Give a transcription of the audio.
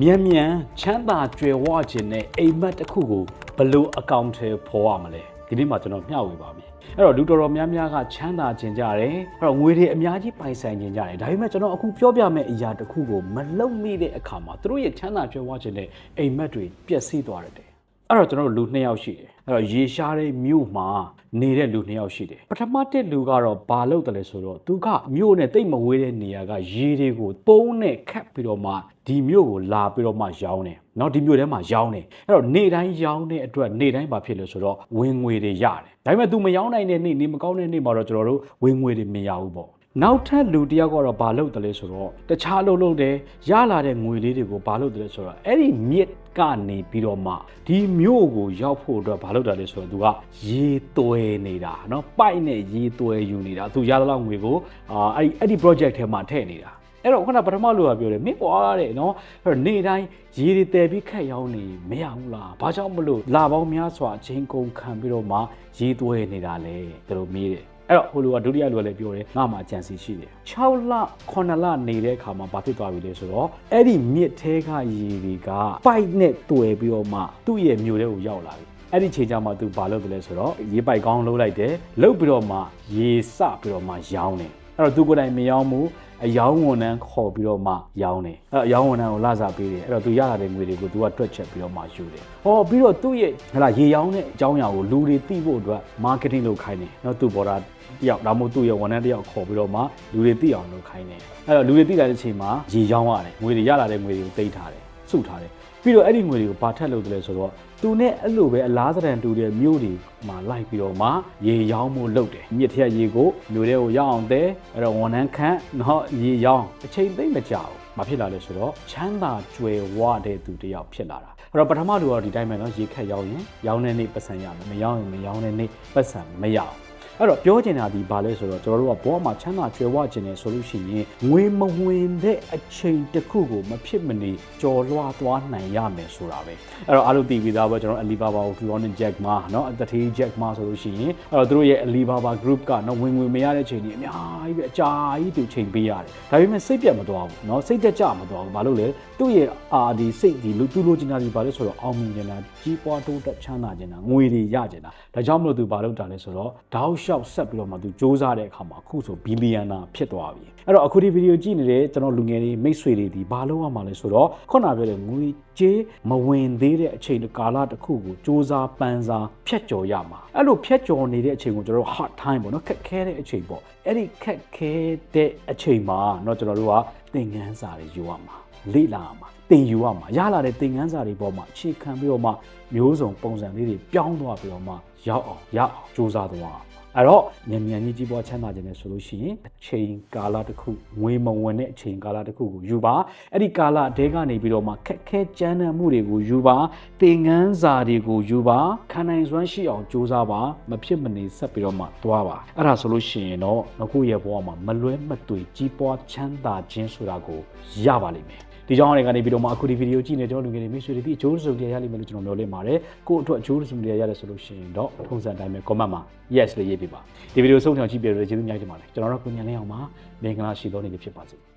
မြန်မြန်ချမ်းသာကြွယ်ဝခြင်းနဲ့အိမ်မက်တစ်ခုကိုဘယ်လို့အကောင့်ထဲပေါ်ရမလဲဒီနေ့မှာကျွန်တော်မျှဝေပါမယ်အဲ့တော့လူတော်တော်များများကချမ်းသာခြင်းကြတယ်အဲ့တော့ငွေတွေအများကြီးပိုင်ဆိုင်ခြင်းကြတယ်ဒါပေမဲ့ကျွန်တော်အခုပြောပြမယ့်အရာတစ်ခုကိုမလုံမိတဲ့အခါမှာသူတို့ရဲ့ချမ်းသာကြွယ်ဝခြင်းနဲ့အိမ်မက်တွေပျက်စီးသွားတယ် အဲ့တော့ကျွန်တော်တို့လူနှစ်ယောက်ရှိတယ်အဲ့တော့ရေရှားတဲ့မြို့မှာနေတဲ့လူနှစ်ယောက်ရှိတယ်ပထမတစ်လူကတော့ဘာလုပ်တယ်လဲဆိုတော့သူကမြို့နဲ့တိတ်မဝေးတဲ့နေရာကရေတွေကိုပုံးနဲ့ခတ်ပြီးတော့မှဒီမြို့ကိုလာပြီးတော့မှရောင်းတယ်เนาะဒီမြို့ထဲမှာရောင်းတယ်အဲ့တော့နေတိုင်းရောင်းတဲ့အတွက်နေတိုင်းဘာဖြစ်လဲဆိုတော့ဝင်ငွေတွေရတယ်ဒါပေမဲ့ तू မရောင်းနိုင်တဲ့နေ့နေမကောင်းတဲ့နေ့မှာတော့ကျွန်တော်တို့ဝင်ငွေတွေမရဘူးပေါ့ နောက်ထပ်လူတစ်ယောက်ကတော့ဘာလုပ်တယ်လဲဆိုတော့တခြားလုပ်လုပ်တယ်ရလာတဲ့ငွေလေးတွေကိုဘာလုပ်တယ်လဲဆိုတော့အဲ့ဒီမြစ်ကနေပြီးတော့မှဒီမြို့ကိုရောက်ဖို့အတွက်ဘာလုပ်တာလဲဆိုတော့သူကရေသွဲနေတာเนาะပိုက်နဲ့ရေသွဲယူနေတာသူရသလောက်ငွေကိုအာအဲ့ဒီအဲ့ဒီ project ထဲမှာထည့်နေတာအဲ့တော့ခုနပထမလူကပြောတယ်မင်းကွာတဲ့နော်အဲ့တော့နေတိုင်းရေတွေတည်ပြီးခက်ရောက်နေမရဘူးလားဘာကြောင့်မလို့လာပေါင်းများစွာအချိန်ကုန်ခံပြီးတော့မှရေသွဲနေတာလဲသူတို့မေးတယ် အဲ့တော့ဟိုလူကဒုတိယလူကလည်းပြောတယ်ငါမှအကြံစီရှိတယ်6လ9လနေတဲ့အခါမှာဘာဖြစ်သွားပြီလဲဆိုတော့အဲ့ဒီမြစ်ထဲကရေတွေကပိုက်နဲ့တွယ်ပြီးတော့မှသူ့ရဲ့မြို့ထဲကိုရောက်လာပြီအဲ့ဒီချိန်ကျမှသူဘာလုပ်တယ်လဲဆိုတော့ရေပိုက်ကောင်းလှုပ်လိုက်တယ်လှုပ်ပြီးတော့မှရေစပြီးတော့မှရောင်းတယ်အဲ့တော့သူကိုယ်တိုင်မရောင်းဘူး အယောင်းဝန်ထမ်းခေါ်ပြီးတော့မှရောင်းတယ်အဲ့တော့အယောင်းဝန်ထမ်းကိုလာစားပေးတယ်အဲ့တော့သူရလာတဲ့ငွေတွေကိုသူကတွက်ချက်ပြီးတော့မှယူတယ်ဟောပြီးတော့သူ့ရဲ့ဟလာရေရောင်းတဲ့အကြောင်းအရာကိုလူတွေသိဖို့အတွက် marketing လုပ်ခိုင်းတယ်နော်သူ့ဘော်ဒါတယောက်ဒါမှမဟုတ်သူ့ရဲ့ဝန်ထမ်းတယောက်ခေါ်ပြီးတော့မှလူတွေသိအောင်လုပ်ခိုင်းတယ်အဲ့တော့လူတွေသိလာတဲ့အချိန်မှာရေရောင်းရတယ်ငွေတွေရလာတဲ့ငွေတွေကိုတိတ်ထားတယ် စုထားတယ်ပြီးတော့အဲ့ဒီငွေတွေကိုဘာထက်လုပ်တယ်လဲဆိုတော့သူနဲ့အဲ့လိုပဲအလားသဏ္ဍာန်တူတဲ့မြို့တွေမှာလိုက်ပြီးတော့မှရေရောင်းမှုလုပ်တယ်မြစ်ထက်ရေကိုမြို့ထဲကိုရောက်အောင်တဲအဲ့တော့ဝန်ထမ်းခန့်နော်ရေရောင်းအချိန်သိမ့်မကြောက်မဖြစ်လာလဲဆိုတော့ချမ်းသာကြွယ်ဝတဲ့သူတယောက်ဖြစ်လာတာအဲ့တော့ပထမလူကတော့ဒီတိုင်းပဲเนาะရေခက်ရောက်ရင်ရောင်းတဲ့နေ့ပတ်စံရမယ်မရောင်းရင်မရောင်းတဲ့နေ့ပတ်စံမရအောင် အဲ့တော့ပြောချင်တာဒီဘာလဲဆိုတော့ကျွန်တော်တို့ကဘောမှာချမ်းသာကြွယ်ဝခြင်းနဲ့ဆိုလို့ရှိရင်ငွေမဝင်တဲ့အချိန်တစ်ခုကိုမဖြစ်မနေကြော်လွှားသွားနိုင်ရမယ်ဆိုတာပဲအဲ့တော့အားလုံးသိပြီးသားပဲကျွန်တော် Alibaba ကို Clone Jack မှာเนาะတတိ Jack မှာဆိုလို့ရှိရင်အဲ့တော့တို့ရဲ့ Alibaba Group ကเนาะဝင်ငွေမရတဲ့ချိန်ကြီးအများကြီးပဲအကြာကြီးသူချိန်ပေးရတယ်ဒါပေမဲ့စိတ်ပြတ်မသွားဘူးเนาะစိတ်တက်ကြမသွားဘူးဘာလို့လဲသူ့ရဲ့အာဒီစိတ်ဒီလူသူလိုချင်တာဒီဘာလဲဆိုတော့အောင်မြင်ချင်တာကြီးပွားတိုးတက်ချမ်းသာချင်တာငွေတွေရချင်တာဒါကြောင့်မလို့သူဘာလုပ်တာလဲဆိုတော့တောက် လျှောက်ဆက်ပြီးတော့မှသူစူးစမ်းတဲ့အခါမှာအခုဆိုဘီလီယံနာဖြစ်သွားပြီအဲ့တော့အခုဒီဗီဒီယိုကြည့်နေတဲ့ကျွန်တော်လူငယ်တွေမိတ်ဆွေတွေဒီဘာလုပ်ရမှာလဲဆိုတော့ခုနပြောတဲ့ငွေကြေးမဝင်သေးတဲ့အချိန်ကာလတစ်ခုကိုစူးစမ်းပန်းစားဖြတ်ကျော်ရမှာအဲ့လိုဖြတ်ကျော်နေတဲ့အချိန်ကိုကျွန်တော်တို့ hard time ပေါ့နော်ခက်ခဲတဲ့အချိန်ပေါ့အဲ့ဒီခက်ခဲတဲ့အချိန်မှာเนาะကျွန်တော်တို့ကသင်ခန်းစာတွေယူရမှာလေ့လာရမှာသင်ယူရမှာရလာတဲ့သင်ခန်းစာတွေပေါ်မှာအခြေခံပြီးတော့မှမျိုးစုံပုံစံလေးတွေပြောင်းသွားပြီးတော့မှရောက်အောင်ရအောင်စူးစမ်းသွား အောင်အဲ့တော့မြန်မြန်ကြီးကြီးပွားချမ်းသာခြင်းနဲ့ဆိုလို့ရှိရင်အချိန်ကာလတစ်ခုငွေမဝင်တဲ့အချိန်ကာလတစ်ခုကိုယူပါအဲ့ဒီကာလအတဲကနေပြီးတော့မှခက်ခဲကြမ်းတမ်းမှုတွေကိုယူပါသင်ငန်းစာတွေကိုယူပါခံနိုင်စွမ်းရှိအောင်ကြိုးစားပါမဖြစ်မနေဆက်ပြီးတော့မှသွားပါအဲ့ဒါဆိုလို့ရှိရင်တော့ငခုရဲ့ဘဝမှာမလွဲမသွေကြီးပွားချမ်းသာခြင်းဆိုတာကိုရပါလိမ့်မယ် ဒီကြောင့်အနေကနေပြီးတော့မှအခုဒီဗီဒီယိုကြည့်နေကျွန်တော်လူငယ်တွေမိတ်ဆွေတွေဒီအကျိုးစုံတွေရလိမ့်မယ်လို့ကျွန်တော်မျှော်လင့်ပါတယ်ကို့အတွက်အကျိုးစုံတွေရတယ်ဆိုလို့ရှိရင်တော့ထုံးစံတိုင်းပဲ comment မှာ yes လို့ရေးပြပါဒီဗီဒီယိုဆုံးချောင်ကြည့်ပြရတဲ့ကျေးဇူးများတင်ပါတယ်ကျွန်တော်တို့ကိုညံလင်းအောင်ပါမင်္ဂလာရှိသောနေ့ဖြစ်ပါစေ